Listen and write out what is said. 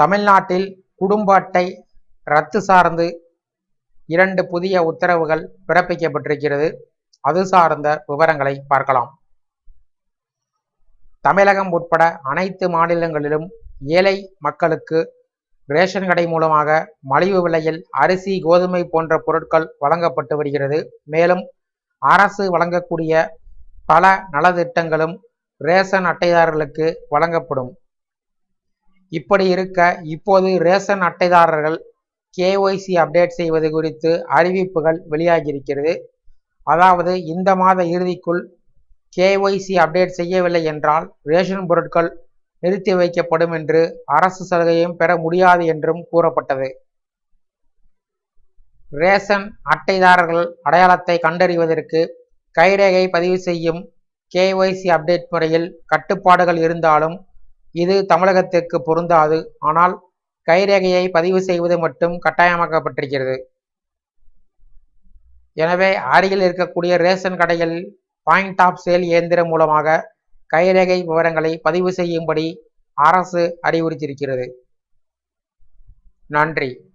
தமிழ்நாட்டில் குடும்ப அட்டை ரத்து சார்ந்து இரண்டு புதிய உத்தரவுகள் பிறப்பிக்கப்பட்டிருக்கிறது. அது சார்ந்த விவரங்களை பார்க்கலாம். தமிழகம் உட்பட அனைத்து மாநிலங்களிலும் ஏழை மக்களுக்கு ரேஷன் கடை மூலமாக மலிவு விலையில் அரிசி கோதுமை போன்ற பொருட்கள் வழங்கப்பட்டு வருகிறது. மேலும் அரசு வழங்கக்கூடிய பல நலத்திட்டங்களும் ரேஷன் அட்டைதாரர்களுக்கு வழங்கப்படும். இப்படி இருக்க இப்போது ரேஷன் அட்டைதாரர்கள் கேஒய்சி அப்டேட் செய்வது குறித்து அறிவிப்புகள் வெளியாகியிருக்கிறது. அதாவது இந்த மாத இறுதிக்குள் கேஒய்சி அப்டேட் செய்யவில்லை என்றால் ரேஷன் பொருட்கள் நிறுத்தி வைக்கப்படும் என்று அரசு சலுகையும் பெற முடியாது என்றும் கூறப்பட்டது. ரேஷன் அட்டைதாரர்கள் அடையாளத்தை கண்டறிவதற்கு கைரேகை பதிவு செய்யும் கேஒய்சி அப்டேட் முறையில் கட்டுப்பாடுகள் இருந்தாலும் இது தமிழகத்திற்கு பொருந்தாது. ஆனால் கைரேகையை பதிவு செய்வது மட்டும் கட்டாயமாக்கப்பட்டிருக்கிறது. எனவே அருகில் இருக்கக்கூடிய ரேஷன் கடைகளில் பாயிண்ட் ஆஃப் சேல் இயந்திரம் மூலமாக கைரேகை விவரங்களை பதிவு செய்யும்படி அரசு அறிவுறுத்தியிருக்கிறது. நன்றி.